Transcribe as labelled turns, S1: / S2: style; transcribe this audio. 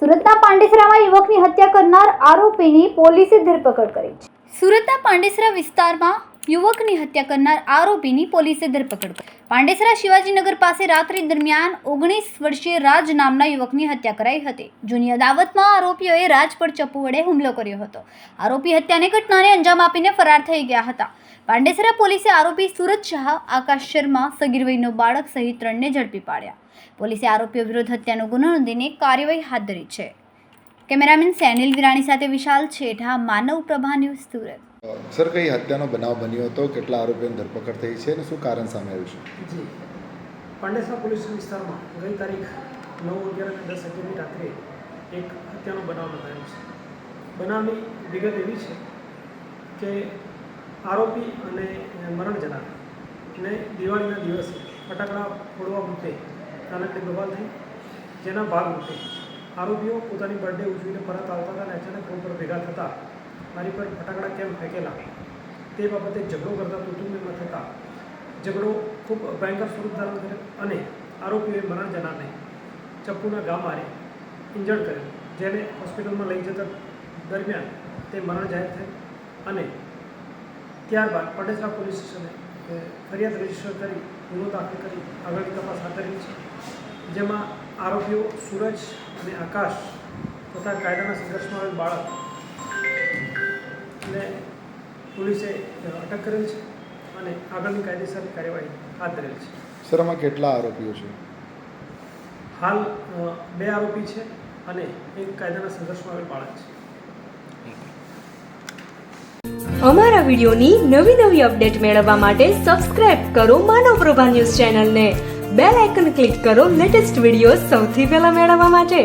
S1: સુરતના પાંડેસરામાં યુવકની હત્યા કરનાર આરોપીની પોલીસે ધરપકડ કરી છે. સુરતના પાંડેસરા વિસ્તારમાં યુવકની હત્યા કરનાર આરોપીની પોલીસે ધરપકડ કરી. પાંડેસરા શિવાજીનગર પાસે રાત્રિ દરમિયાન ઓગણીસ વર્ષીય રાજ નામના યુવકની હત્યા કરાઈ હતી. જૂની અદાવતમાં આરોપીઓએ રાજ પર ચપ્પુ વડે હુમલો કર્યો હતો. આરોપી હત્યાની ઘટનાને અંજામ આપીને ફરાર થઈ ગયા હતા. પાંડેસરા પોલીસે આરોપી સુરત શાહ, આકાશ શર્મા સગીર વયનો બાળક સહિત ત્રણને ઝડપી પાડ્યા. પોલીસે આરોપીઓ વિરુદ્ધ હત્યાનો ગુનો નોંધીને કાર્યવાહી હાથ ધરી છે. કેમેરામેન સેનિલ વિરાણી સાથે વિશાલ છેઠા, માનવ પ્રભા ન્યૂઝ સુરત.
S2: સર, કઈ હત્યાનો બનાવ બન્યો હતો? કેટલા આરોપીઓની ધરપકડ થઈ છે? અને શું કારણ સામે આવ્યું છે?
S3: જી. પાંડેસરા પોલીસ વિસ્તારમાં ગઈ તારીખ નવ અગિયાર અને દસ અગિયારની રાત્રે એક હત્યાનો બનાવ નોંધાયો છે. બનાવની વિગત એવી છે કે આરોપી અને મરણ જનાર ને દિવાળીના દિવસે ફટાકડા ફોડવા મુદ્દે નાનકડી બબાલ થઈ, જેના ભાગરૂપે આરોપીઓ પોતાની બર્થડે ઉજવીને પરત આવતા હતા અને અચાનક રોડ પર ભેગા થતા મારી પર ફટાકડા કેમ ફેંકેલા? તે બાબતે ઝઘડો કરતા કુટુંબીમાં થતા ઝઘડો ખૂબ ભયંકર સ્વરૂપ ધારણ કર્યો અને આરોપીઓએ મરણ જનારને ચપ્પુના ઘા મારી ઇન્જર્ડ કર્યો જેને હોસ્પિટલમાં લઈ જતા દરમિયાન તે મરણ જાહેર થઈ અને ત્યારબાદ પટેસરા પોલીસ સ્ટેશને ફરિયાદ રજિસ્ટર કરી ગુનો દાખલ કરી આગળની તપાસ હાથ ધરી છે. જેમાં આરોપીઓ સૂરજ અને આકાશ તથા કાયદાના સંઘર્ષમાં આવેલ બાળક પોલીસે અટક કરેલ છે અને આગળની કાયદેસરની કાર્યવાહી હાથ ધરેલ છે.
S2: સર આમાં કેટલા આરોપીઓ છે?
S3: હાલ બે આરોપી છે અને એક કાયદાના સંઘર્ષમાં આવેલ બાળક છે.
S4: અમારા વિડિયોની નવી નવી અપડેટ મેળવવા માટે સબસ્ક્રાઇબ કરો માનવ પ્રભા ન્યૂઝ ચેનલને. બેલ આઇકન ક્લિક કરો લેટેસ્ટ વીડિયો સૌથી પહેલા મેળવવા માટે.